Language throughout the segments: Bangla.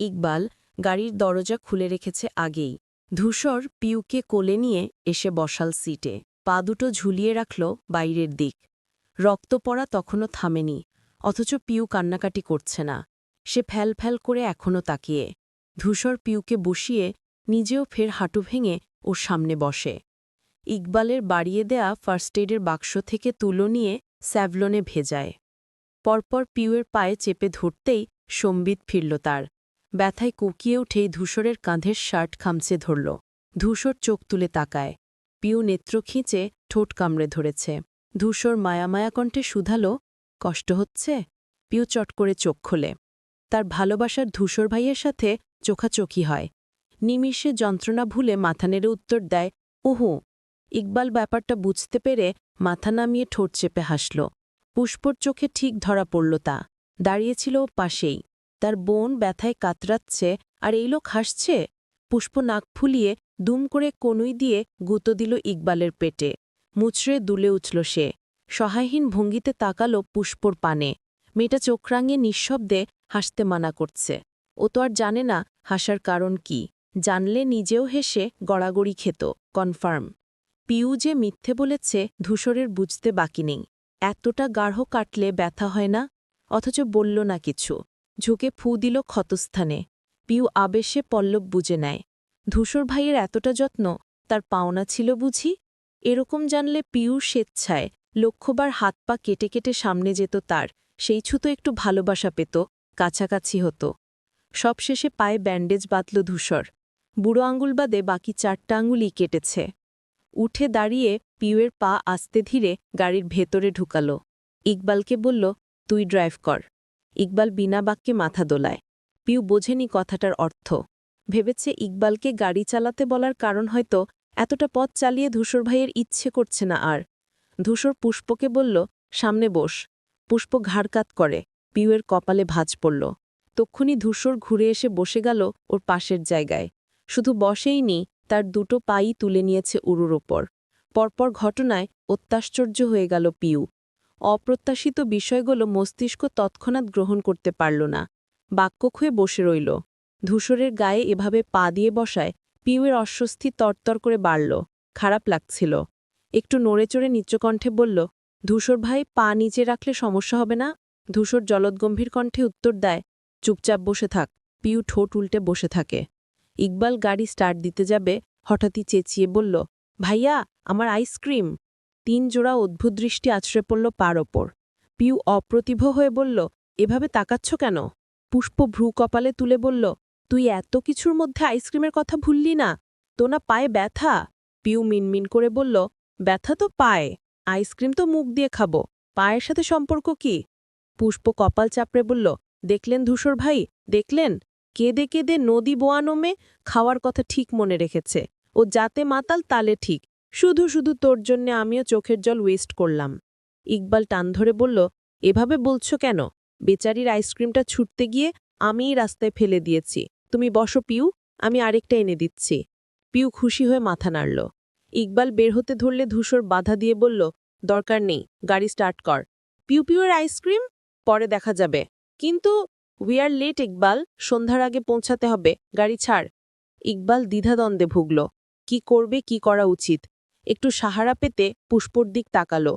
ইকবাল গাড়ির দরজা খুলে রেখেছে আগেই। ধূসর পিউকে কোলে নিয়ে এসে বসাল সিটে। পা দুটো ঝুলিয়ে রাখল বাইরের দিক। রক্ত পড়া তখনও থামেনি, অথচ পিউ কান্নাকাটি করছে না। সে ফ্যাল ফ্যাল করে এখনও তাকিয়ে। ধূসর পিউকে বসিয়ে নিজেও ফের হাঁটু ভেঙে ওর সামনে বসে। ইকবালের বাড়িয়ে দেয়া ফার্স্ট এডের বাক্স থেকে তুলো নিয়ে স্যাভলনে ভেজায়। পরপর পিউয়ের পায়ে চেপে ধরতেই সম্বিত ফিরল তার। ব্যথায় কুকিয়ে উঠেই ধূসরের কাঁধের শার্ট খামচে ধরল। ধূসর চোখ তুলে তাকায়। পিউ নেত্র খিঁচে ঠোঁট কামড়ে ধরেছে। ধূসর মায়ামায়া কণ্ঠে শুধালো, কষ্ট হচ্ছে? পিউ চট করে চোখ খোলে। তার ভালোবাসার ধূসর ভাইয়ের সাথে চোখাচোখি হয়। নিমিষে যন্ত্রণা ভুলে মাথা নেড়ে উত্তর দেয় উহু ইকবাল ব্যাপারটা বুঝতে পেরে মাথা নামিয়ে ঠোঁট চেপে হাসল। পুষ্পর চোখে ঠিক ধরা পড়ল তা। দাঁড়িয়েছিল পাশেই। তার বোন ব্যথায় কাতরাচ্ছে আর এই লোক হাসছে। পুষ্প নাক ফুলিয়ে দুম করে কনুই দিয়ে গুঁতো দিল ইকবালের পেটে। মুচড়ে দুলে উঠল সে। সহায়হীন ভঙ্গিতে তাকালো পুষ্পর পানে। মেয়েটা চোখ রাঙিয়ে নিঃশব্দে হাসতে মানা করছে। ও তো আর জানে না হাসার কারণ কি। জানলে নিজেও হেসে গড়াগড়ি খেত, কনফার্ম। পিউ যে মিথ্যে বলেছে ধূসরের বুঝতে বাকি নেই। এতটা গাঢ় কাটলে ব্যথা হয় না? অথচ বলল না কিছু। ঝুঁকে ফু দিল ক্ষতস্থানে। পিউ আবেশে পল্লব বুঝে নেয়। ধূসর ভাইয়ের এতটা যত্ন, তার পাওনা ছিল বুঝি? এরকম জানলে পিউ স্বেচ্ছায় লক্ষ্যবার হাত পা কেটে কেটে সামনে যেত তার, সেই ছুতো একটু ভালোবাসা পেত, কাছাকাছি হতো। সবশেষে পায়ে ব্যান্ডেজ বাতল ধূসর। বুড়ো আঙুল বাদে বাকি চারটা আঙুলই কেটেছে। উঠে দাঁড়িয়ে পিউয়ের পা আস্তে ধীরে গাড়ির ভেতরে ঢুকাল। ইকবালকে বলল, তুই ড্রাইভ কর। ইকবাল বিনা বাক্যে মাথা দোলায়। পিউ বোঝেনি কথাটার অর্থ। ভেবেছে ইকবালকে গাড়ি চালাতে বলার কারণ হয়তো এতটা পথ চালিয়ে ধূসর ভাইয়ের ইচ্ছে করছে না আর। ধূসর পুষ্পকে বলল, সামনে বস। পুষ্প ঘাড়কাত করে। পিউয়ের কপালে ভাঁজ পড়ল। তক্ষুনি ধূসর ঘুরে এসে বসে গেল ওর পাশের জায়গায়। শুধু বসেইনি তার দুটো পাই তুলে নিয়েছে উরুর ওপর। পরপর ঘটনায় অত্যাশ্চর্য হয়ে গেল পিউ। অপ্রত্যাশিত বিষয়গুলো মস্তিষ্ক তৎক্ষণাৎ গ্রহণ করতে পারল না। বাক্য খুয়ে বসে রইল। ধূসরের গায়ে এভাবে পা দিয়ে বসায় পিউয়ের অস্বস্তি তরতর করে বাড়ল। খারাপ লাগছিল। একটু নড়েচড়ে নিচ্চকণ্ঠে বলল, ধূসর ভাই, পা নিচে রাখলে সমস্যা হবে না? ধূসর জলদগম্ভীর কণ্ঠে উত্তর দেয়, চুপচাপ বসে থাক পিউ ঠোঁট উল্টে বসে থাকে। ইকবাল গাড়ি স্টার্ট দিতে যাবে, হঠাৎই চেঁচিয়ে বলল, ভাইয়া, আমার আইসক্রিম। তিন জোড়া অদ্ভুত দৃষ্টি আছড়ে পড়ল পার ওপর। পিউ অপ্রতিভ হয়ে বলল, এভাবে তাকাচ্ছ কেন? পুষ্প ভ্রু কপালে তুলে বলল, তুই এত কিছুর মধ্যে আইসক্রিমের কথা ভুললি না। তো না পায়ে ব্যথা? পিউ মিনমিন করে বলল, ব্যথা তো পায়ে। আইসক্রিম তো মুখ দিয়ে খাব। পায়ের সাথে সম্পর্ক কি? পুষ্প কপাল চাপড়ে বলল, দেখলেন ধূসর ভাই? দেখলেন? কেঁদে কেঁদে নদী বোয়ানোমে খাওয়ার কথা ঠিক মনে রেখেছে। ও যাতে মাতাল তালে ঠিক। শুধু শুধু তোর জন্যে আমিও চোখের জল ওয়েস্ট করলাম। ইকবাল টান ধরে বলল, এভাবে বলছো কেন? বেচারির আইসক্রিমটা ছুটতে গিয়ে আমিই রাস্তায় ফেলে দিয়েছি। তুমি বসো পিউ, আমি আরেকটা এনে দিচ্ছি। পিউ খুশি হয়ে মাথা নাড়ল। ইকবাল বের হতে ধরলে ধূসর বাধা দিয়ে বলল, দরকার নেই, গাড়ি স্টার্ট কর। পিউ পিউয়ের আইসক্রিম পরে দেখা যাবে। কিন্তু উই আর লেট ইকবাল। সন্ধ্যার আগে পৌঁছাতে হবে। গাড়ি ছাড়। ইকবাল দ্বিধাদ্বন্দ্বে ভুগল। কি করবে, কি করা উচিত? একটু সাহারা পেতে পুষ্পর দিক তাকালো।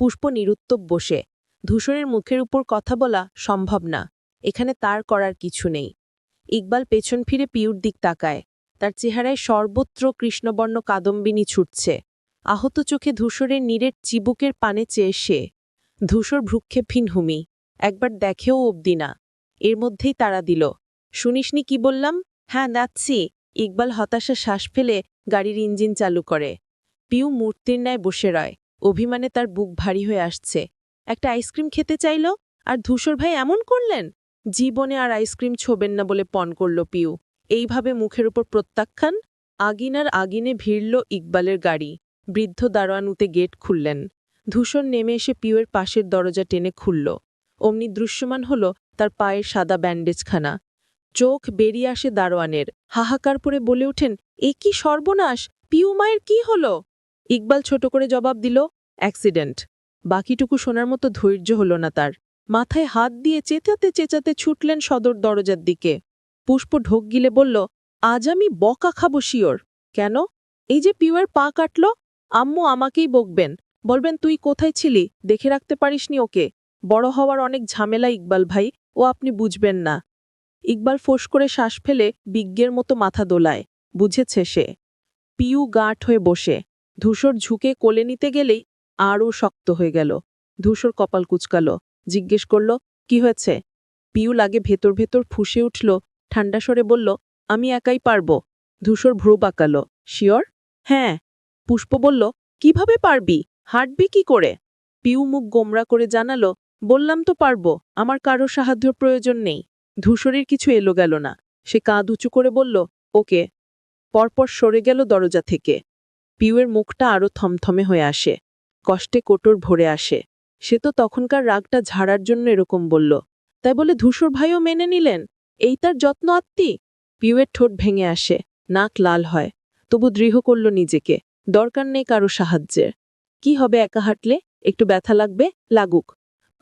পুষ্প নিরুত্তব বসে। ধূসরের মুখের উপর কথা বলা সম্ভব না। এখানে তার করার কিছু নেই। ইকবাল পেছন ফিরে পিউর দিক তাকায়। তার চেহারায় সর্বত্র কৃষ্ণবর্ণ কাদম্বিনী ছুটছে। আহত চোখে ধূসরের নীরের চিবুকের পানে চেয়ে সে। ধূসর ভ্রুক্ষেপহীন হুমি একবার দেখেও অবধি না। এর মধ্যেই তারা দিল। শুনিসনি কি বললাম? হ্যাঁ নাচ্ছি। ইকবাল হতাশা শ্বাস ফেলে গাড়ির ইঞ্জিন চালু করে। পিউ মূর্তির ন্যায় বসে রয়। অভিমানে তার বুক ভারী হয়ে আসছে। একটা আইসক্রিম খেতে চাইল? আর ধূসর ভাই এমন করলেন? জীবনে আর আইসক্রিম ছোবেন না বলে পণ করল পিউ। এইভাবে মুখের উপর প্রত্যাখ্যান? আগিনার আগিনে ভিড়ল ইকবালের গাড়ি। বৃদ্ধ দারোয়ানুতে গেট খুললেন। ধূসর নেমে এসে পিউয়ের পাশের দরজা টেনে খুলল। অমনি দৃশ্যমান হল তার পায়ের সাদা ব্যান্ডেজখানা। চোখ বেরিয়ে আসে দারোয়ানের। হাহাকার পরে বলে ওঠেন, এ কি সর্বনাশ! পিউ মায়ের কি হল? ইকবাল ছোট করে জবাব দিল, অ্যাক্সিডেন্ট। বাকিটুকু শোনার মতো ধৈর্য হল না তার। মাথায় হাত দিয়ে চেঁচাতে চেঁচাতে ছুটলেন সদর দরজার দিকে। পুষ্প ঢোক গিলে বলল, আজ আমি বকা খাব শিওর। কেন? এই যে পিউয়ের পা কাটল, আম্মু আমাকেই বকবেন। বলবেন, তুই কোথায় ছিলি? দেখে রাখতে পারিসনি ওকে। বড় হওয়ার অনেক ঝামেলা ইকবাল ভাই, ও আপনি বুঝবেন না। ইকবাল ফোঁস করে শ্বাস ফেলে বিজ্ঞের মতো মাথা দোলায়। বুঝেছে সে। পিউ গাঁট হয়ে বসে। ধূসর ঝুঁকে কোলে নিতে গেলেই আরও শক্ত হয়ে গেল। ধূসর কপাল কুচকাল, জিজ্ঞেস করল, কি হয়েছে? পিউ লাগে ভেতর ভেতর ফুসে উঠল ঠান্ডা স্বরে বলল, আমি একাই পারব। ধূসর ভ্রু বাঁকাল, শিওর? হ্যাঁ। পুষ্প বলল, কীভাবে পারবি? হাঁটবি কি করে? পিউ মুখ গোমরা করে জানালো, বললাম তো পারব, আমার কারও সাহায্য প্রয়োজন নেই। ধূসরের কিছু এলো গেল না, সে কাঁধ উঁচু করে বলল, ওকে। পরপর সরে গেল দরজা থেকে। পিউয়ের মুখটা আরও থমথমে হয়ে আসে। কষ্টে কোটর ভরে আসে। সে তো তখনকার রাগটা ঝাড়ার জন্য এরকম বলল, তাই বলে ধূসর ভাইও মেনে নিলেন? এই তার যত্ন আত্মি? পিউয়ের ঠোঁট ভেঙে আসে, নাক লাল হয়। তবু দৃঢ় করল নিজেকে, দরকার নেই কারও সাহায্যের। কি হবে একা হাঁটলে? একটু ব্যথা লাগবে? লাগুক।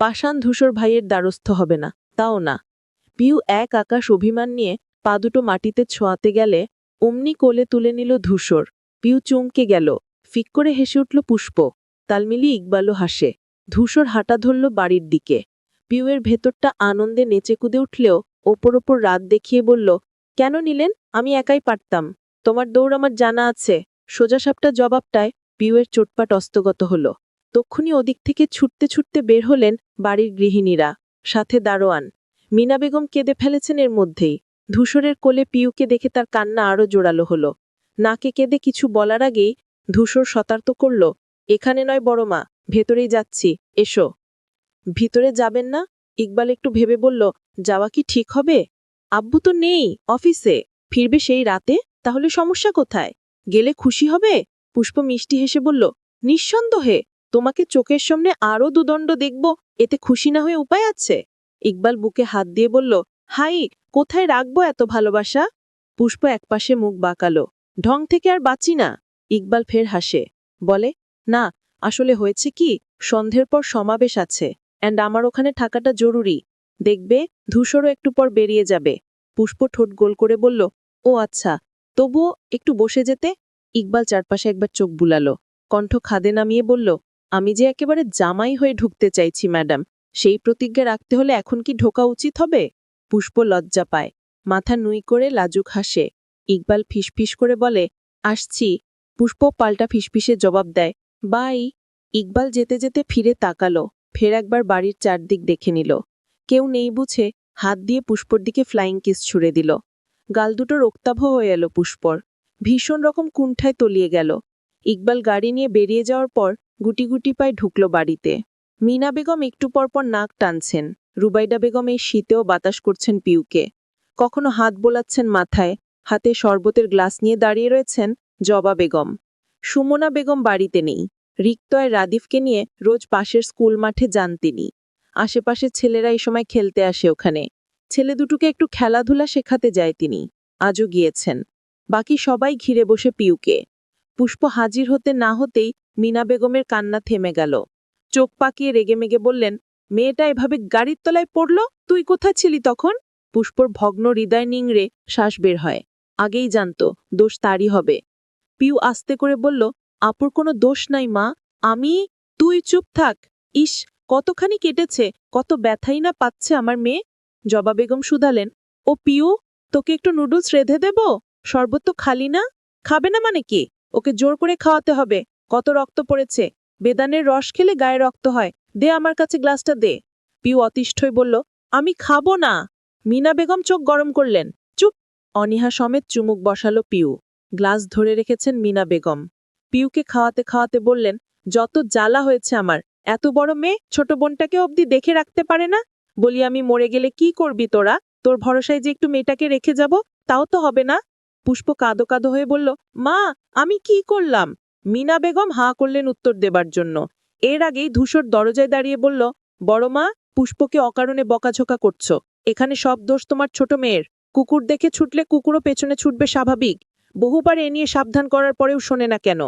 পাষাণ ধূসর ভাইয়ের দ্বারস্থ হবে না, তাও না। পিউ এক আকাশ অভিমান নিয়ে পা দুটো মাটিতে ছোঁয়াতে গেলে অমনি কোলে তুলে নিল ধূসর। পিউ চমকে গেল, ফিক করে হেসে উঠল পুষ্প। তাল মিলিয়ে ইকবালও হাসে। ধূসর হাঁটা ধরল বাড়ির দিকে। পিউয়ের ভেতরটা আনন্দে নেচে কুদে উঠলেও ওপর ওপর রাত দেখিয়ে বলল, কেন নিলেন? আমি একাই পারতাম। তোমার দৌড় আমার জানা আছে। সোজাসাপটা জবাবটায় পিউয়ের চোটপাট অস্তগত হল। তক্ষুনি ওদিক থেকে ছুটতে ছুটতে বের হলেন বাড়ির গৃহিণীরা। সাথে দারোয়ান। মিনা বেগম কেঁদে ফেলেছেন এর মধ্যেই। ধূসরের কোলে পিউকে দেখে তার কান্না আরও জোরালো হল। নাকে কেঁদে কিছু বলার আগেই ধূসর শতার্ত করল, এখানে নয় বড় মা, ভেতরেই যাচ্ছি, এসো। ভিতরে যাবেন না? ইকবাল একটু ভেবে বলল, যাওয়া কি ঠিক হবে? আব্বু তো নেই, অফিসে। ফিরবে সেই রাতে? তাহলে সমস্যা কোথায়? গেলে খুশি হবে? পুষ্প মিষ্টি হেসে বলল, নিঃসন্দেহে, তোমাকে চোখের সামনে আরও দুদণ্ড দেখব, এতে খুশি না হয়ে উপায় আছে? ইকবাল বুকে হাত দিয়ে বলল, হাই, কোথায় রাখব এত ভালোবাসা? পুষ্প একপাশে মুখ বাঁকালো। ঢং থেকে আর বাঁচি না। ইকবাল ফের হাসে, বলে, না, আসলে হয়েছে কি, সন্ধ্যের পর সমাবেশ আছে অ্যান্ড আমার ওখানে থাকাটা জরুরি। দেখবে, ধূসরও একটু পর বেরিয়ে যাবে। পুষ্প ঠোঁট গোল করে বলল, ও আচ্ছা তবুও একটু বসে যেতে? ইকবাল চারপাশে একবার চোখ বুলালো, কণ্ঠ খাদে নামিয়ে বলল, আমি যে একেবারে জামাই হয়ে ঢুকতে চাইছি, ম্যাডাম, সেই প্রতিজ্ঞা রাখতে হলে এখন কি ঢোকা উচিত হবে? পুষ্প লজ্জা পায়, মাথা নুই করে লাজুক হাসে ইকবাল ফিসফিস করে বলে, আসছি। পুষ্প পাল্টা ফিসফিসে জবাব দেয়, বাই। ইকবাল যেতে যেতে ফিরে তাকালো, ফের একবার বাড়ির চারদিক দেখে নিল। কেউ নেই বুঝে হাত দিয়ে পুষ্পর দিকে ফ্লাইং কিস ছুড়ে দিল। গাল দুটো রক্তাভ হয়ে এলো পুষ্পর। ভীষণ রকম কুণ্ঠায় তলিয়ে গেল। ইকবাল গাড়ি নিয়ে বেরিয়ে যাওয়ার পর গুটি গুটি পায়ে ঢুকল বাড়িতে। মিনা বেগম একটু পরপর নাক টানছেন। রুবাইডা বেগম এই শীতেও বাতাস করছেন পিউকে। কখনো হাত বোলাচ্ছেন মাথায় হাতে শরবতের গ্লাস নিয়ে দাঁড়িয়ে রয়েছেন জবা বেগম। সুমনা বেগম বাড়িতে নেই। রিক্তয় রাদিফকে নিয়ে রোজ পাশের স্কুল মাঠে যান তিনি। আশেপাশের ছেলেরা এই সময় খেলতে আসে ওখানে। ছেলে দুটোকে একটু খেলাধুলা শেখাতে যায় তিনি। আজও গিয়েছেন। বাকি সবাই ঘিরে বসে পিউকে। পুষ্প হাজির হতে না হতেই মিনা বেগমের কান্না থেমে গেল। চোখ পাকিয়ে রেগেমেগে বললেন, মেয়েটা এভাবে গাড়ির তলায় পড়ল? তুই কোথায় ছিলি তখন? পুষ্পর ভগ্ন হৃদয় নিংড়ে শ্বাস বের হয়। আগেই জানত, দোষ তারই হবে। পিউ আস্তে করে বলল, আপুর কোনো দোষ নাই, মা। আমি, তুই চুপ থাক। ইস, কতখানি কেটেছে, কত ব্যথাই না পাচ্ছে আমার মেয়ে। জবা বেগম শুধালেন, ও পিউ, তোকে একটু নুডলস রেঁধে দেব? শরবত তো খালি না? খাবে না মানে কি? ওকে জোর করে খাওয়াতে হবে। কত রক্ত পড়েছে। বেদানের রস খেলে গায়ে রক্ত হয়। দে আমার কাছে গ্লাসটা দে। পিউ অতিষ্ঠই বলল, আমি খাব না। মিনা বেগম চোখ গরম করলেন। অনিহা সমেত চুমুক বসালো পিউ। গ্লাস ধরে রেখেছেন মিনা বেগম। পিউকে খাওয়াতে খাওয়াতে বললেন, যত জ্বালা হয়েছে আমার, এত বড় মেয়ে ছোট বোনটাকে অবধি দেখে রাখতে পারে না? বলি, আমি মরে গেলে কি করবি তোরা? তোর ভরসায় যে একটু মেয়েটাকে রেখে যাব, তাও তো হবে না? পুষ্প কাঁদো কাঁদো হয়ে বলল, মা, আমি কি করলাম? মিনা বেগম হাঁ করলেন উত্তর দেবার জন্য। এর আগেই ধূসর দরজায় দাঁড়িয়ে বলল, বড় মা, পুষ্পকে অকারণে বকাঝোকা করছ। এখানে সব দোষ তোমার ছোট মেয়ের। কুকুর দেখে ছুটলে কুকুরও পেছনে ছুটবে স্বাভাবিক। বহুবার এ নিয়ে সাবধান করার পরেও শোনে না কেন।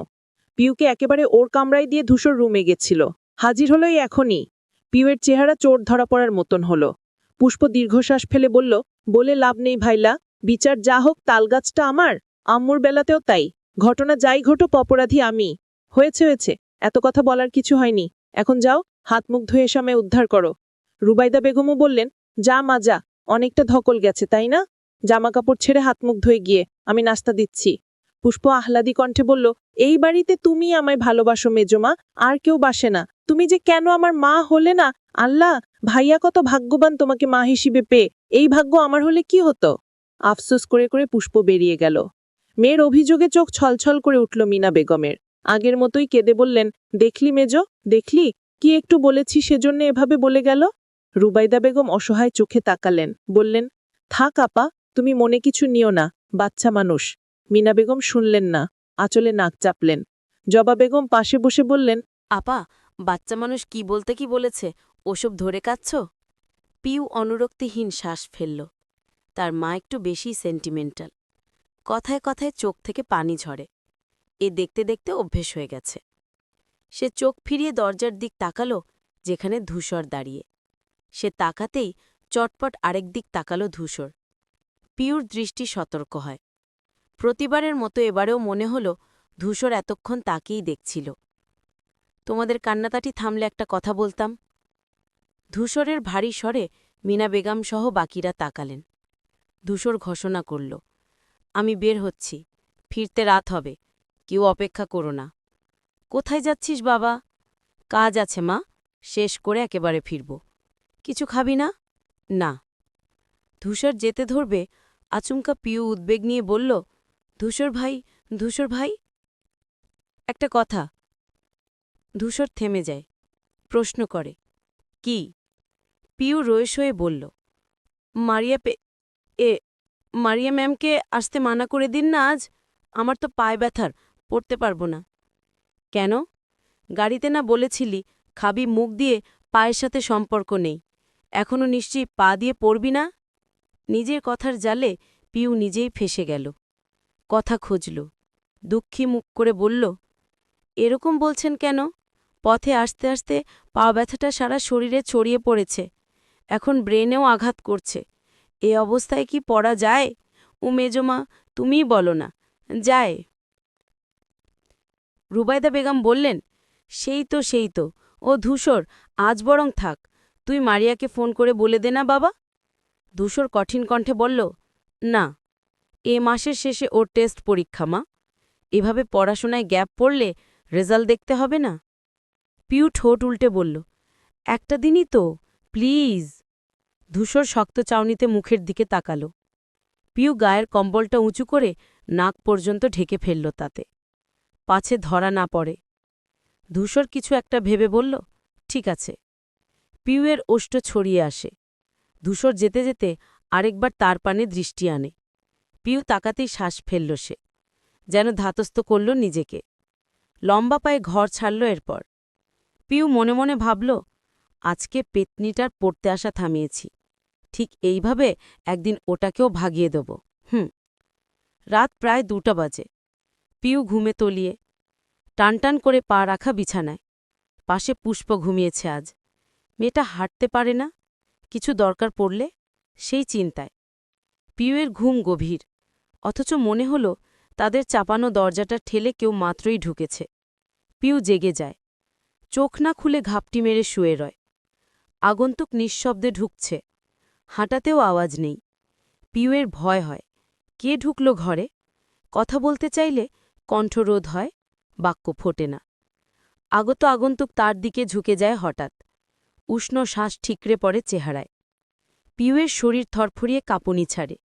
পিউকে একেবারে ওর কামরায় দিয়ে ধূসর রুমে গেছিল। হাজির হলো এই এখনই। পিউয়ের চেহারা চোর ধরা পড়ার মতন হলো। পুষ্প দীর্ঘশ্বাস ফেলে বলল, বলে লাভ নেই ভাইলা, বিচার যা হোক তালগাছটা আমার, আম্মুর বেলাতেও তাই। ঘটনা যাই ঘটুক অপরাধী আমি। হয়েছে হয়েছে, এত কথা বলার কিছু হয়নি। এখন যাও, হাত মুখ ধুয়ে এসে আমায় উদ্ধার করো। রুবাইদা বেগমও বললেন, যা মা যা, অনেকটা ধকল গেছে, তাই না? জামা কাপড় ছেড়ে হাত মুখ ধুয়ে গিয়ে আমি নাস্তা দিচ্ছি। পুষ্প আহ্লাদি কণ্ঠে বলল, এই বাড়িতে তুমি আমায় ভালোবাসো মেজমা, আর কেউ বাসে না। তুমি যে কেন আমার মা হলে না? আল্লাহ, ভাইয়া কত ভাগ্যবান তোমাকে মা হিসেবে পেয়ে। এই ভাগ্য আমার হলে কি হতো? আফসোস করে করে পুষ্প বেরিয়ে গেল। মেয়ের অভিযোগে চোখ ছলছল করে উঠল মিনা বেগমের। আগের মতোই কেঁদে বললেন, দেখলি মেজ, দেখলি? কি একটু বলেছি সেজন্য এভাবে বলে গেল? রুবাইদা বেগম অসহায় চোখে তাকালেন। বললেন, থাক আপা তুমি মনে কিছু নিও না, বাচ্চা মানুষ। মিনা বেগম শুনলেন না, আঁচলে নাক চাপলেন। জবা বেগম পাশে বসে বললেন, আপা, বাচ্চা মানুষ কি বলতে কি বলেছে? ওসব ধরে কাচ্ছ পিউ অনুরক্তিহীন শ্বাস ফেলল। তার মা একটু বেশি সেন্টিমেন্টাল কথায় কথায় চোখ থেকে পানি ঝরে। এ দেখতে দেখতে অভ্যেস হয়ে গেছে। সে চোখ ফিরিয়ে দরজার দিক তাকালো, যেখানে ধূসর দাঁড়িয়ে। সে তাকাতেই চটপট আরেক দিক তাকালো ধূসর। পিউর দৃষ্টি সতর্ক হয়। প্রতিবারের মতো এবারেও মনে হল ধূসর এতক্ষণ তাকেই দেখছিল। তোমাদের কান্নাতাটি থামলে একটা কথা বলতাম? ধূসরের ভারী স্বরে মিনা বেগম সহ বাকিরা তাকালেন। ধূসর ঘোষণা করল, আমি বের হচ্ছি, ফিরতে রাত হবে, কেউ অপেক্ষা করো না। কোথায় যাচ্ছিস বাবা? কাজ আছে মা, শেষ করে একেবারে ফিরব। কিছু খাবি না? না। ধূসর যেতে ধরবে আচমকা পিউ উদ্বেগ নিয়ে বলল, ধূসর ভাই ধূসর ভাই? একটা কথা। ধূসর থেমে যায়, প্রশ্ন করে, কি? পিউ রয়েস হয়ে বলল, মারিয়া পে, এ, মারিয়া ম্যামকে আসতে মানা করে দিন না আজ? আমার তো পায়ে ব্যথার, পড়তে পারব না। কেন? গাড়িতে না বলেছিলি, খাবি মুখ দিয়ে, পায়ের সাথে সম্পর্ক নেই। এখনও নিশ্চয়ই পা দিয়ে পড়বি না? নিজের কথার জালে পিউ নিজেই ফেসে গেল। কথা খুঁজল। দুঃখী মুখ করে বলল, এরকম বলছেন কেন? পথে আসতে আসতে পা ব্যথাটা সারা শরীরে ছড়িয়ে পড়েছে। এখন ব্রেনেও আঘাত করছে। এ অবস্থায় কি পড়া যায়? ও মেজমা, তুমিই বলো না। যায়। রুবাইদা বেগম বললেন, সেই তো সেই তো। ও ধূসর, আজ বরং থাক। তুই মারিয়াকে ফোন করে বলে দে না বাবা। ধূসর কঠিন কণ্ঠে বলল, না, এ মাসের শেষে ওর টেস্ট পরীক্ষা, মা। এভাবে পড়াশোনায় গ্যাপ পড়লে রেজাল্ট দেখতে হবে না? পিউ ঠোঁট উল্টে বলল, একটা দিনই তো, প্লিজ। ধূসর শক্ত চাউনিতে মুখের দিকে তাকালো। পিউ গায়ের কম্বলটা উঁচু করে নাক পর্যন্ত ঢেকে ফেলল তাতে। পাছে ধরা না পড়ে। ধূসর কিছু একটা ভেবে বলল, ঠিক আছে। পিউয়ের ওষ্ঠ ছড়িয়ে আসে। ধূসর যেতে যেতে আরেকবার তার পানে দৃষ্টি আনে। পিউ তাকাতেই শ্বাস ফেলল সে, যেন ধাতস্থ করল নিজেকে। লম্বা পায়ে ঘর ছাড়ল এরপর। পিউ মনে মনে ভাবল, আজকে পেতনিটার পড়তে আসা থামিয়েছি। ঠিক এইভাবে একদিন ওটাকেও ভাগিয়ে দেব। হুম। রাত প্রায় দুটা বাজে। পিউ ঘুমে তলিয়ে টানটান করে পা রাখা বিছানায়। পাশে পুষ্প ঘুমিয়েছে আজ। মেয়েটা হাঁটতে পারে না? কিছু দরকার পড়লে সেই চিন্তায়। পিউয়ের ঘুম গভীর, অথচ মনে হল তাদের চাপানো দরজাটা ঠেলে কেউ মাত্রই ঢুকেছে। পিউ জেগে যায়। চোখ না খুলে ঘাপটি মেরে শুয়ে রয়। আগন্তুক নিঃশব্দে ঢুকছে। হাঁটাতেও আওয়াজ নেই। পিউয়ের ভয় হয়, কে ঢুকল ঘরে? কথা বলতে চাইলে কণ্ঠরোধ হয়, বাক্য ফোটে না। আগত আগন্তুক তার দিকে ঝুঁকে যায় হঠাৎ। উষ্ণ শ্বাস ঠিকরে পড়ে চেহারায়। পিউয়ের শরীর থরফরিয়ে কাঁপুনি ছাড়ে।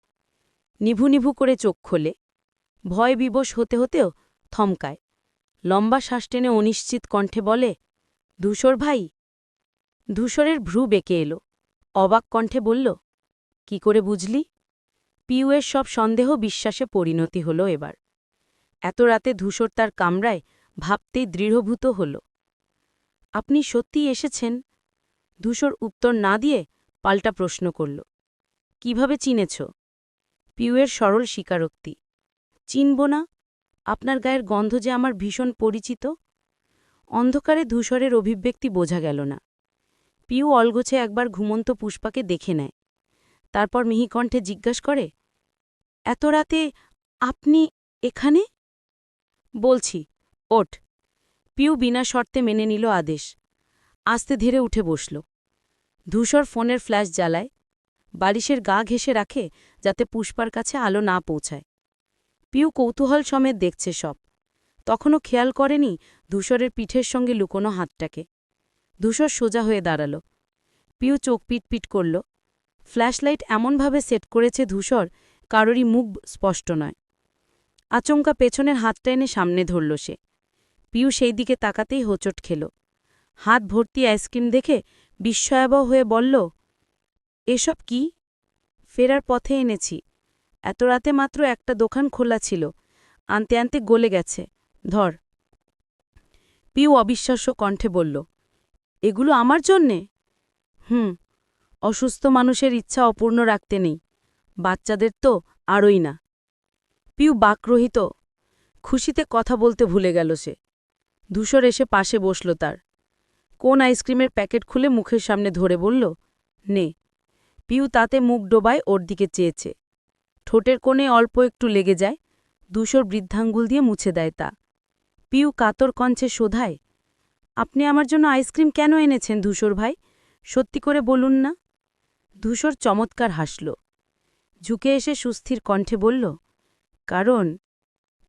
নিভু নিভু করে চোখ খোলে। ভয় বিবশ হতে হতেও থমকায়। লম্বা শ্বাস টেনে অনিশ্চিত কণ্ঠে বলে, ধূসর ভাই? ধূসরের ভ্রু বেঁকে এলো। অবাক কণ্ঠে বলল, কি করে বুঝলি? পিউয়ের সব সন্দেহ বিশ্বাসে পরিণতি হল এবার। এত রাতে ধূসর তার কামরায় ভাবতেই দৃঢ়ভূত হল। আপনি সত্যিই এসেছেন? ধূসর উত্তর না দিয়ে পাল্টা প্রশ্ন করল, কীভাবে চিনেছ? পিউয়ের সরল স্বীকারোক্তি। চিনব না? আপনার গায়ের গন্ধ যে আমার ভীষণ পরিচিত? অন্ধকারে ধূসরের অভিব্যক্তি বোঝা গেল না। পিউ অলগোছে একবার ঘুমন্ত পুষ্পাকে দেখে নেয়। তারপর মিহিকণ্ঠে জিজ্ঞাস করে, এত রাতে আপনি এখানে? বলছি, ওঠ। পিউ বিনা শর্তে মেনে নিল আদেশ। আস্তে ধীরে উঠে বসল। ধূসর ফোনের ফ্ল্যাশ জ্বালায়, বালিশের গা ঘেঁষে রাখে যাতে পুষ্পার কাছে আলো না পৌঁছায়। পিউ কৌতূহল সমেত দেখছে সব। তখনও খেয়াল করেনি ধূসরের পিঠের সঙ্গে লুকোনো হাতটাকে। ধূসর সোজা হয়ে দাঁড়াল। পিউ চোখ পিটপিট করল। ফ্ল্যাশলাইট এমনভাবে সেট করেছে ধূসর কারোরই মুখ স্পষ্ট নয়। আচমকা পেছনের হাতটা এনে সামনে ধরল সে। পিউ সেই দিকে তাকাতেই হোঁচট খেল। হাত ভর্তি আইসক্রিম দেখে বিস্ময়াবহ হয়ে বলল, এসব কি? ফেরার পথে এনেছি। এত রাতে মাত্র একটা দোকান খোলা ছিল। আনতে আনতে গলে গেছে। ধর। পিউ অবিশ্বাস্য কণ্ঠে বলল, এগুলো আমার জন্যে? হুম, অসুস্থ মানুষের ইচ্ছা অপূর্ণ রাখতে নেই। বাচ্চাদের তো আরই না। পিউ বাকরহিত, খুশিতে কথা বলতে ভুলে গেল সে। ধূসর এসে পাশে বসল তার। কোন আইসক্রিমের প্যাকেট খুলে মুখের সামনে ধরে বলল, নে। পিউ তাতে মুখ ডোবায় ওর দিকে চেয়েছে। ঠোঁটের কোণে অল্প একটু লেগে যায়, ধূসর বৃদ্ধাঙ্গুল দিয়ে মুছে দেয় তা। পিউ কাতর কঞ্চে শোধায়, আপনি আমার জন্য আইসক্রিম কেন এনেছেন ধূসর ভাই? সত্যি করে বলুন না। ধূসর চমৎকার হাসল। ঝুঁকে এসে সুস্থির কণ্ঠে বলল, কারণ?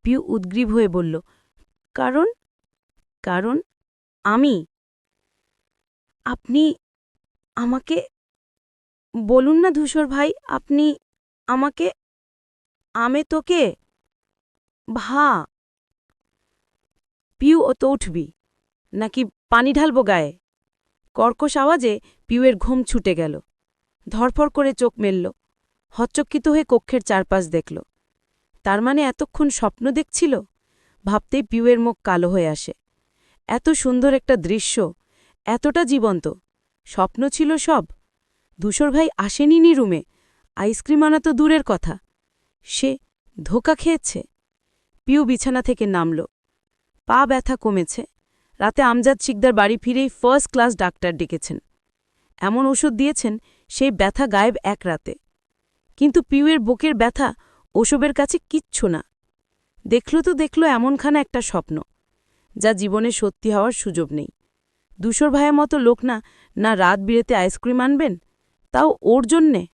পিউ উদ্গ্রীব হয়ে বলল, কারণ? কারণ আমি আপনি আমাকে বলুন না ধূসর ভাই, আপনি আমাকে আমে তোকে ভা পিউ ও তো উঠবি, নাকি পানি ঢালব গায়ে? কর্কশ আওয়াজে পিউয়ের ঘুম ছুটে গেল, ধরফর করে চোখ মেলল হচ্চকিত হয়ে কক্ষের চারপাশ দেখল। তার মানে এতক্ষণ স্বপ্ন দেখছিল? ভাবতেই পিউয়ের মুখ কালো হয়ে আসে। এত সুন্দর একটা দৃশ্য এতটা জীবন্ত। স্বপ্ন ছিল সব। ধূসর ভাই আসেনি নি রুমে। আইসক্রিম আনা তো দূরের কথা। সে ধোকা খেয়েছে। পিউ বিছানা থেকে নামল। পা ব্যথা কমেছে। রাতে আমজাদ শিকদার বাড়ি ফিরেই ফার্স্ট ক্লাস ডাক্তার ডেকেছেন। এমন ওষুধ দিয়েছেন, সেই ব্যথা গায়েব এক রাতে। কিন্তু পিউয়ের বুকের ব্যথা ওসবের কাছে কিচ্ছু না। দেখল তো দেখল এমনখানা একটা স্বপ্ন, যা জীবনে সত্যি হওয়ার সুযোগ নেই। দুশোর ভাইয়ের মতো লোক না না রাত বিরেতে আইসক্রিম আনবেন? তাও ওর জন্যে?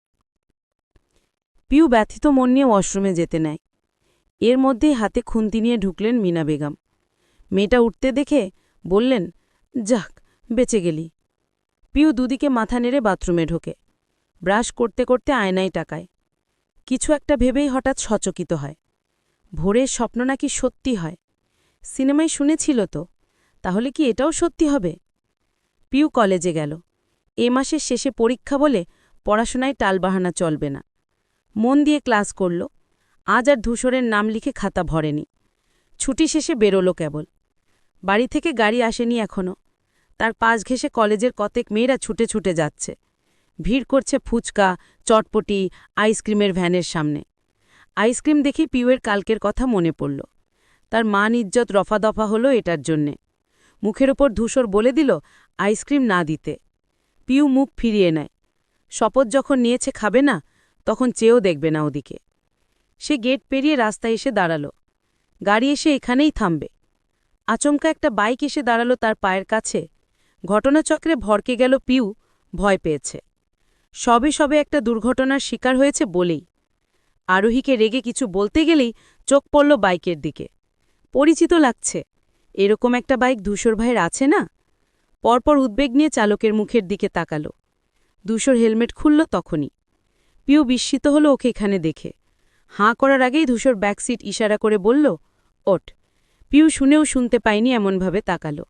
পিউ ব্যথিত মন নিয়ে ওয়াশরুমে যেতে নেয়। এর মধ্যেই হাতে খুন্তি নিয়ে ঢুকলেন মিনা বেগম। মেয়েটা উঠতে দেখে বললেন, যাক, বেঁচে গেলি। পিউ দুদিকে মাথা নেড়ে বাথরুমে ঢোকে। ব্রাশ করতে করতে আয়নায় টাকায় কিছু একটা ভেবেই হঠাৎ সচকিত হয়। ভোরের স্বপ্ন নাকি সত্যি হয়? সিনেমায় শুনেছিল তো। তাহলে কি এটাও সত্যি হবে? পিউ কলেজে গেল। এ মাসের শেষে পরীক্ষা বলে পড়াশোনায় টালবাহানা চলবে না। মন দিয়ে ক্লাস করল। আজ আর ধূসরের নাম লিখে খাতা ভরেনি। ছুটি শেষে বেরোলো কেবল। বাড়ি থেকে গাড়ি আসেনি এখনও তার পাশ ঘেসে কলেজের কতেক মেয়েরা ছুটে ছুটে যাচ্ছে। ভিড় করছে ফুচকা, চটপটি, আইসক্রিমের ভ্যানের সামনে। আইসক্রিম দেখি পিউয়ের কালকের কথা মনে পড়ল। তার মান ইজ্জত রফাদফা হলো এটার জন্যে। মুখের ওপর ধূসর বলে দিল আইসক্রিম না দিতে। পিউ মুখ ফিরিয়ে নেয়। শপথ যখন নিয়েছে খাবে না, তখন চেয়েও দেখবে না ওদিকে। সে গেট পেরিয়ে রাস্তায় এসে দাঁড়াল। গাড়ি এসে এখানেই থামবে। আচমকা একটা বাইক এসে দাঁড়াল তার পায়ের কাছে। ঘটনাচক্রে ভরকে গেল পিউ, ভয় পেয়েছে। সবে সবে একটা দুর্ঘটনার শিকার হয়েছে বলেই। আরোহীকে রেগে কিছু বলতে গেলেই চোখ পড়ল বাইকের দিকে। পরিচিত লাগছে। এরকম একটা বাইক ধূসর ভাইয়ের আছে না? পরপর উদ্বেগ নিয়ে চালকের মুখের দিকে তাকালো। ধূসর হেলমেট খুলল তখনই। পিউ বিস্মিত হলো ওকে এখানে দেখে। হাঁ করার আগেই ধূসর ব্যাকসিট ইশারা করে বলল ওট পিউ শুনেও শুনতে পায়নি এমনভাবে তাকালো।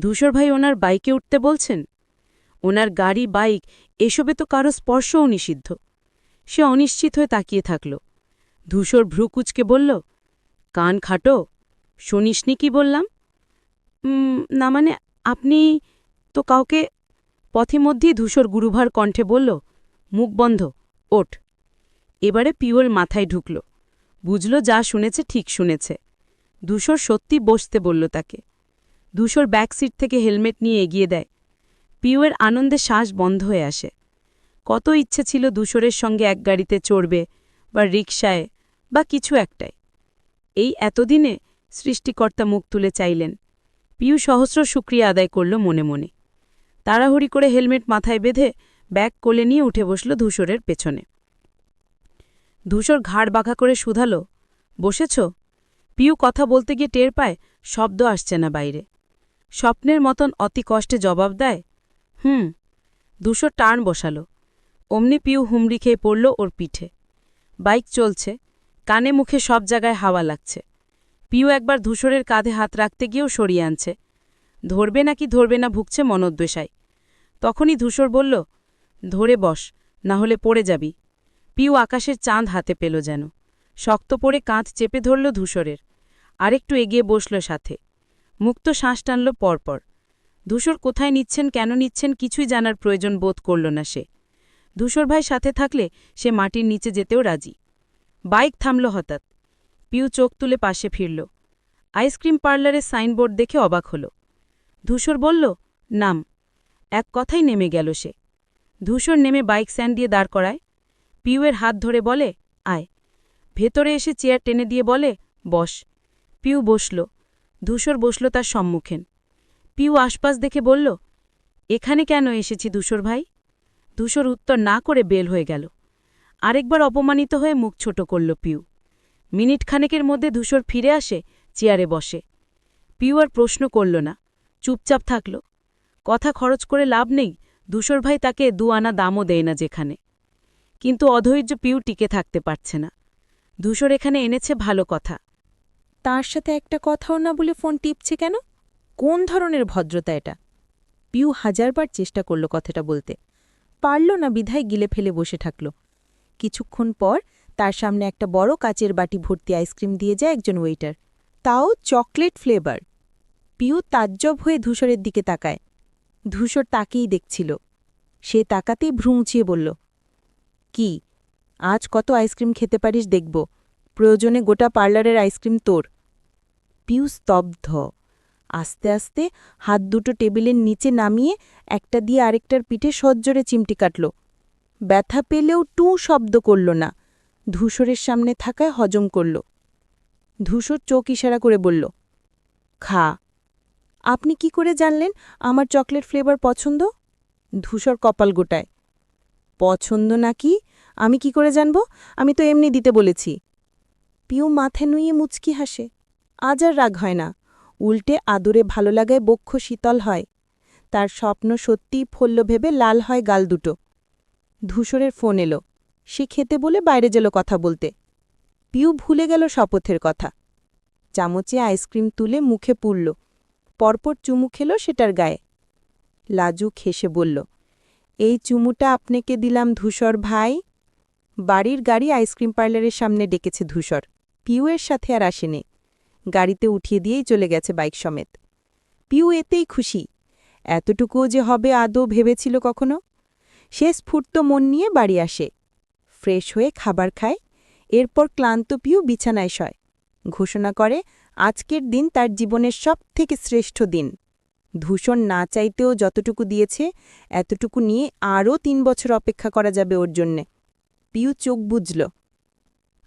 ধূসর ভাই ওনার বাইকে উঠতে বলছেন? ওনার গাড়ি বাইক এসবে তো কারও স্পর্শও নিষিদ্ধ। সে অনিশ্চিত হয়ে তাকিয়ে থাকল। ধূসর ভ্রুকুচকে বলল কান খাটো? শুনিসনি কি বললাম? "উম, না মানে আপনি তো কাউকে পথে মধ্যেই ধূসর গুরুভার কণ্ঠে বলল, মুখ বন্ধ, ওঠ। এবারে পিওর মাথায় ঢুকল। বুঝল যা শুনেছে ঠিক শুনেছে। ধূসর সত্যি বসতে বলল তাকে। ধূসর ব্যাক সিট থেকে হেলমেট নিয়ে এগিয়ে দেয়। পিওয়ের আনন্দে শ্বাস বন্ধ হয়ে আসে। কত ইচ্ছে ছিল ধূসরের সঙ্গে এক গাড়িতে চড়বে বা রিকশায় বা কিছু একটাই এই এতদিনে সৃষ্টিকর্তা মুখ তুলে চাইলেন। পিউ সহস্র শুক্রিয়া আদায় করল মনে মনে। তাড়াহুড়ি করে হেলমেট মাথায় বেঁধে ব্যাগ কোলে নিয়ে উঠে বসল ধূসরের পেছনে। ধূসর ঘাড় বাঁকা করে শুধালো, বসেছ? পিউ কথা বলতে গিয়ে টের পায়, শব্দ আসছে না বাইরে। স্বপ্নের মতন অতি কষ্টে জবাব দেয়, হুম। দুশো টার্ন বসালো, অমনি পিউ হুমড়ি খেয়ে পড়ল ওর পিঠে। বাইক চলছে, কানে মুখে সব জায়গায় হাওয়া লাগছে। পিউ একবার ধূসরের কাঁধে হাত রাখতে গিয়েও সরিয়ে আনছে। ধরবে নাকি ধরবে না ভুগছে মনোদ্বেষায়। তখনই ধূসর বলল, ধরে বস, না হলে পড়ে যাবি। পিউ আকাশের চাঁদ হাতে পেল যেন। শক্ত পড়ে কাঁধ চেপে ধরল ধূসরের। আরেকটু এগিয়ে বসল সাথে। মুক্ত শ্বাস টানল পরপর। ধূসর কোথায় নিচ্ছেন, কেন নিচ্ছেন কিছুই জানার প্রয়োজন বোধ করল না সে। ধূসর ভাই সাথে থাকলে সে মাটির নিচে যেতেও রাজি। বাইক থামল হঠাৎ। পিউ চোখ তুলে পাশে ফিরল। আইসক্রিম পার্লারের সাইনবোর্ড দেখে অবাক হল। ধূসর বলল, নাম। এক কথাই নেমে গেল সে। ধূসর নেমে বাইক স্যান্ড দিয়ে দাঁড় করায়। পিউয়ের হাত ধরে বলে, আয়। ভেতরে এসে চেয়ার টেনে দিয়ে বলে, বস। পিউ বসল। ধূসর বসল তার সম্মুখেন। পিউ আশপাশ দেখে বলল, এখানে কেন এসেছি ধূসর ভাই? ধূসর উত্তর না করে বেল হয়ে গেল। আরেকবার অপমানিত হয়ে মুখ ছোট করল পিউ। মিনিট খানেকের মধ্যে ধূসর ফিরে আসে, চেয়ারে বসে। পিউ আর প্রশ্ন করল না, চুপচাপ থাকল। কথা খরচ করে লাভ নেই, ধূসর ভাই তাকে দু আনা দামও দেয় না যেখানে। কিন্তু অধৈর্য পিউ টিকে থাকতে পারছে না। ধূসর এখানে এনেছে ভালো কথা। তার সাথে একটা কথাও না বলে ফোন টিপছে কেন? কোন ধরনের ভদ্রতা এটা? পিউ হাজারবার চেষ্টা করল কথাটা বলতে। পারল না বিধায় গিলে ফেলে বসে থাকল। কিছুক্ষণ পর তার সামনে একটা বড় কাচের বাটি ভর্তি আইসক্রিম দিয়ে যায় একজন ওয়েটার। তাও চকলেট ফ্লেভার। পিউ তাজ্জব হয়ে ধূসরের দিকে তাকায়। ধূসর তাকেই দেখছিল। সে তাকাতেই ভ্রুঁচিয়ে বলল, কি, আজ কত আইসক্রিম খেতে পারিস দেখব। প্রয়োজনে গোটা পার্লারের আইসক্রিম তোর। পিউ স্তব্ধ। আস্তে আস্তে হাত দুটো টেবিলের নিচে নামিয়ে একটা দিয়ে আরেকটার পিঠে সজ্জরে চিমটি কাটল। ব্যথা পেলেও টু শব্দ করল না। ধূসরের সামনে থাকায় হজম করল। ধূসর চোখ ইশারা করে বলল, খা, আপনি কি করে জানলেন আমার চকলেট ফ্লেভার পছন্দ? ধূসর কপাল গোটায়, পছন্দ নাকি? আমি কি করে জানব? আমি তো এমনি দিতে বলেছি। পিউ মাথে নুইয়ে মুচকি হাসে, আজ আর রাগ হয় না। উল্টে আদরে ভালো লাগায় বক্ষ শীতল হয়। তার স্বপ্ন সত্যিই ফলল ভেবে লাল হয় গাল দুটো। ধূসরের ফোন এলো সে খেতে বলে বাইরে গেল কথা বলতে। পিউ ভুলে গেল শপথের কথা। চামচে আইসক্রিম তুলে মুখে পুরল পরপর চুমু খেল সেটার গায়ে। লাজু খেসে বলল, এই চুমুটা আপনাকে দিলাম ধূসর ভাই। বাড়ির গাড়ি আইসক্রিম পার্লারের সামনে ডেকেছে ধূসর। পিউয়ের সাথে আর আসেনি। গাড়িতে উঠিয়ে দিয়েই চলে গেছে বাইক সমেত। পিউ এতেই খুশি। এতটুকুও যে হবে আদৌ ভেবেছিল কখনো? সে স্ফূর্ত মন নিয়ে বাড়ি আসে। ফ্রেশ হয়ে খাবার খায়, এরপর ক্লান্ত পিউ বিছানায় শয়। ঘোষণা করে, আজকের দিন তার জীবনের সব থেকে শ্রেষ্ঠ দিন। ধূষণ না চাইতেও যতটুকু দিয়েছে, এতটুকু নিয়ে আরও তিন বছর অপেক্ষা করা যাবে ওর জন্যে। পিউ চোখ বুঝল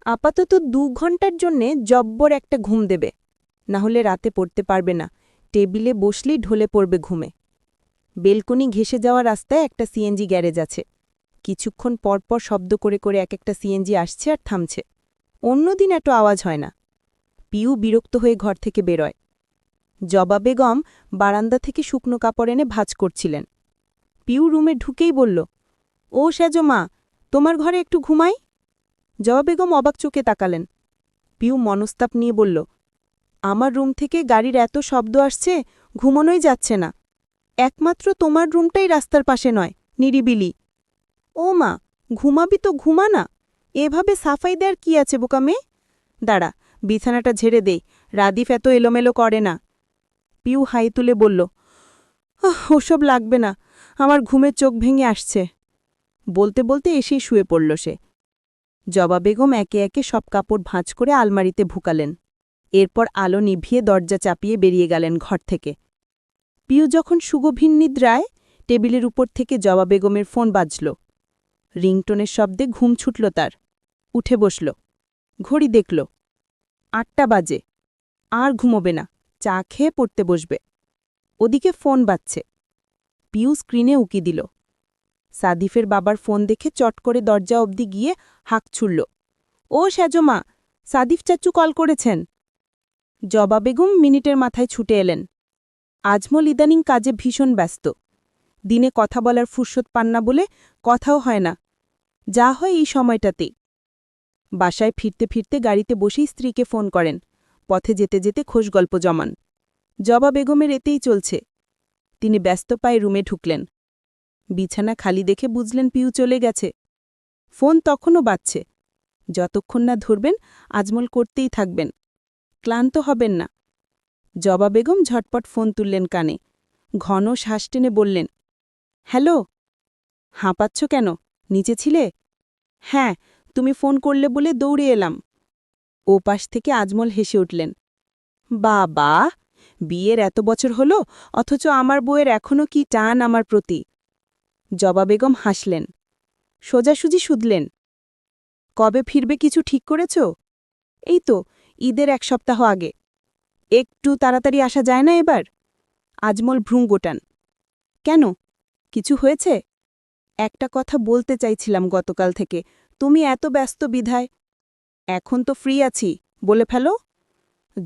আপাতত দু ঘণ্টার জন্যে জব্বর একটা ঘুম দেবে। না হলে রাতে পড়তে পারবে না। টেবিলে বসলেই ঢলে পড়বে ঘুমে। বেলকনি ঘেসে যাওয়া রাস্তায় একটা সিএনজি গ্যারেজ আছে। কিছুক্ষণ পরপর শব্দ করে করে এক একটা সিএনজি আসছে আর থামছে। অন্যদিন এত আওয়াজ হয় না। পিউ বিরক্ত হয়ে ঘর থেকে বেরোয়। জবা বেগম বারান্দা থেকে শুকনো কাপড় এনে ভাজ করছিলেন। পিউ রুমে ঢুকেই বলল, ও সেজো মা, তোমার ঘরে একটু ঘুমাই? জবা বেগম অবাক চোখে তাকালেন। পিউ মনস্তাপ নিয়ে বলল, আমার রুম থেকে গাড়ির এত শব্দ আসছে, ঘুমোনোই যাচ্ছে না। একমাত্র তোমার রুমটাই রাস্তার পাশে নয়, নিরিবিলি। ও মা ঘুমাবি তো ঘুমা না। এভাবে সাফাই দেয়ার কি আছে বোকা মেয়ে? দাঁড়া বিছানাটা ঝেড়ে দেই রাদিফ এত এলোমেলো করে না। পিউ হাই তুলে বলল "আহ, ওসব লাগবে না আমার ঘুমের চোখ ভেঙে আসছে। বলতে বলতে এসেই শুয়ে পড়ল সে। জবা বেগম একে একে সব কাপড় ভাঁজ করে আলমারিতে ভুকালেন এরপর আলো নিভিয়ে দরজা চাপিয়ে বেরিয়ে গেলেন ঘর থেকে। পিউ যখন সুগভীর নিদ্রায় টেবিলের উপর থেকে জবা বেগমের ফোন বাজল। রিংটোনের শব্দে ঘুম ছুটল তার। উঠে বসল। ঘড়ি দেখল। আটটা বাজে। আর ঘুমোবে না। চা খেয়ে পড়তে বসবে। ওদিকে ফোন বাজছে। পিউ স্ক্রিনে উকি দিল। সাদিফের বাবার ফোন দেখে চট করে দরজা অবধি গিয়ে হাঁক ছুড়ল। ও স্যাজমা সাদিফ চাচু কল করেছেন? জবা বেগম মিনিটের মাথায় ছুটে এলেন। আজমল ইদানিং কাজে ভীষণ ব্যস্ত। দিনে কথা বলার ফুরসত পান না বলে কথাও হয় না। যা হয় এই সময়টাতে। বাসায় ফিরতে ফিরতে গাড়িতে বসেই স্ত্রীকে ফোন করেন। পথে যেতে যেতে খোশ গল্প জমান। জবা বেগমের এতেই চলছে। তিনি ব্যস্ত পায়ে রুমে ঢুকলেন। বিছানা খালি দেখে বুঝলেন পিউ চলে গেছে। ফোন তখনও বাজছে। যতক্ষণ না ধরবেন, আজমল করতেই থাকবেন। ক্লান্ত হবেন না। জবা বেগম ঝটপট ফোন তুললেন কানে। ঘন শ্বাস টেনে বললেন হ্যালো? হাঁপাচ্ছ কেন? নিচে ছিলে? হ্যাঁ তুমি ফোন করলে বলে দৌড়ে এলাম। ও পাশ থেকে আজমল হেসে উঠলেন। বাবা, বিয়ের এত বছর হলো, অথচ আমার বউয়ের এখনও কি টান আমার প্রতি? জবা বেগম হাসলেন। সোজাসুজি শুধলেন। কবে ফিরবে কিছু ঠিক করেছ? এই তো, ঈদের এক সপ্তাহ আগে। একটু তাড়াতাড়ি আসা যায় না এবার? আজমল ভ্রুং গোটান কেন? কিছু হয়েছে? একটা কথা বলতে চাইছিলাম গতকাল থেকে, তুমি এত ব্যস্ত বিধায়। এখন তো ফ্রি আছি, বলে ফেলো।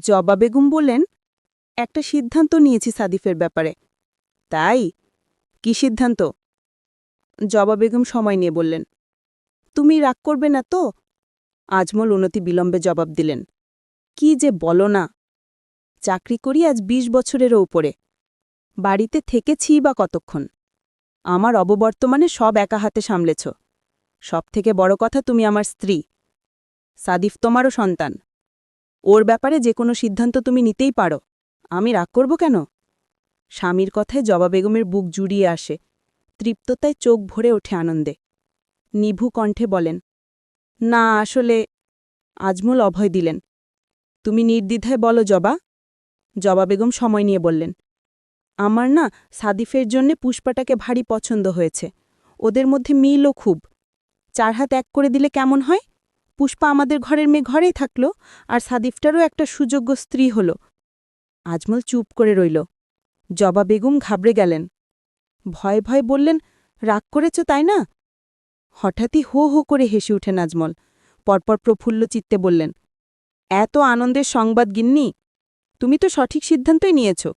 জবা বেগম বললেন, একটা সিদ্ধান্ত নিয়েছি সাদিফের ব্যাপারে। তাই? কি সিদ্ধান্ত? জবা বেগম সময় নিয়ে বললেন, তুমি রাগ করবে না তো? আজমল উন্নতি বিলম্বে জবাব দিলেন, কি যে বলো না। চাকরি করি আজ ২০ বছরেরও উপরে। বাড়িতে থেকেছি বা কতক্ষণ? আমার অববর্তমানে সব একা হাতে সামলেছ। সব থেকে বড় কথা তুমি আমার স্ত্রী। সাদিফ তোমারও সন্তান। ওর ব্যাপারে যে কোনো সিদ্ধান্ত তুমি নিতেই পারো। আমি রাগ করব কেন? স্বামীর কথায় জবা বেগমের বুক জুড়িয়ে আসে। তৃপ্ততায় চোখ ভরে ওঠে আনন্দে। নিভু কণ্ঠে বলেন, না, আসলে আজমল অভয় দিলেন। তুমি নির্দ্বিধায় বলো জবা। জবা বেগম সময় নিয়ে বললেন আমার না সাদিফের জন্যে পুষ্পাটাকে ভারী পছন্দ হয়েছে। ওদের মধ্যে মিলও খুব। চার হাত এক করে দিলে কেমন হয়? পুষ্পা আমাদের ঘরের মেয়ে ঘরেই থাকল আর সাদিফটারও একটা সুযোগ্য স্ত্রী হল। আজমল চুপ করে রইল। জবা বেগম ঘাবড়ে গেলেন। ভয় ভয় বললেন, রাগ করেছ তাই না? হঠাৎই হো হো করে হেসে উঠেন আজমল। পরপর প্রফুল্ল চিত্তে বললেন, এত আনন্দের সংবাদ গিন্নি, তুমি তো সঠিক সিদ্ধান্তই নিয়েছ।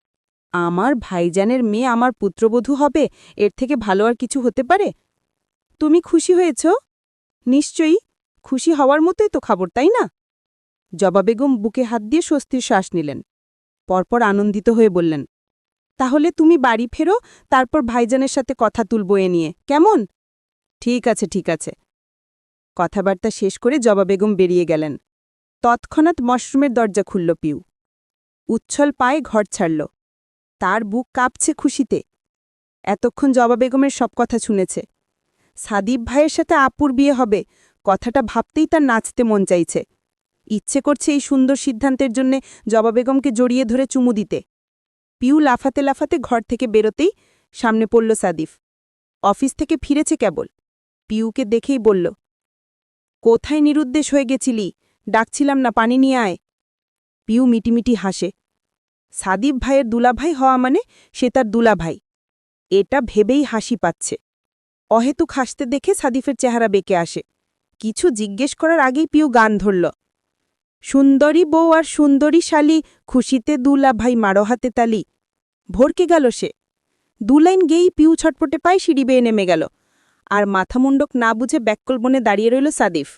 আমার ভাইজানের মেয়ে আমার পুত্রবধূ হবে, এর থেকে ভালো আর কিছু হতে পারে? তুমি খুশি হয়েছ? নিশ্চয়ই, খুশি হওয়ার মতোই তো খবর, তাই না? জবা বেগম বুকে হাত দিয়ে স্বস্তির শ্বাস নিলেন। পরপর আনন্দিত হয়ে বললেন, তাহলে তুমি বাড়ি ফেরো, তারপর ভাইজানের সাথে কথা তুলব এ নিয়ে, কেমন? ঠিক আছে ঠিক আছে। কথাবার্তা শেষ করে জবা বেগম বেরিয়ে গেলেন। তৎক্ষণাৎ মশরুমের দরজা খুলল পিউ। উচ্ছল পায়ে ঘর ছাড়ল। তার বুক কাঁপছে খুশিতে। এতক্ষণ জবা বেগমের সব কথা শুনেছে। সাদিব ভাইয়ের সাথে আপুর বিয়ে হবে, কথাটা ভাবতেই তার নাচতে মন চাইছে। ইচ্ছে করছে এই সুন্দর সিদ্ধান্তের জন্যে জবা বেগমকে জড়িয়ে ধরে চুমু দিতে। পিউ লাফাতে লাফাতে ঘর থেকে বেরোতেই সামনে পড়ল সাদিফ। অফিস থেকে ফিরেছে কেবল। পিউকে দেখেই বলল, কোথায় নিরুদ্দেশ হয়ে গেছিলি? ডাকছিলাম না, পানি নিয়ে আয়। পিউ মিটিমিটি হাসে। সাদিব ভাইয়ের দুলাভাই হওয়া মানে সে তার দুলাভাই। এটা ভেবেই হাসি পাচ্ছে। অহেতুক হাসতে দেখে সাদিফের চেহারা বেঁকে আসে। কিছু জিজ্ঞেস করার আগেই পিউ গান ধরল। সুন্দরী বউ আর সুন্দরী শালি, খুশিতে দুলা ভাই মারো হাতে তালি। ভরকে গেল সে। দুলাইন গেই পিউ ছটপটে পায় সিঁড়ি বেয়ে নেমে গেল। আর মাথামুণ্ডক না বুঝে ব্যাককল বনে দাঁড়িয়ে রইল সাদিফ।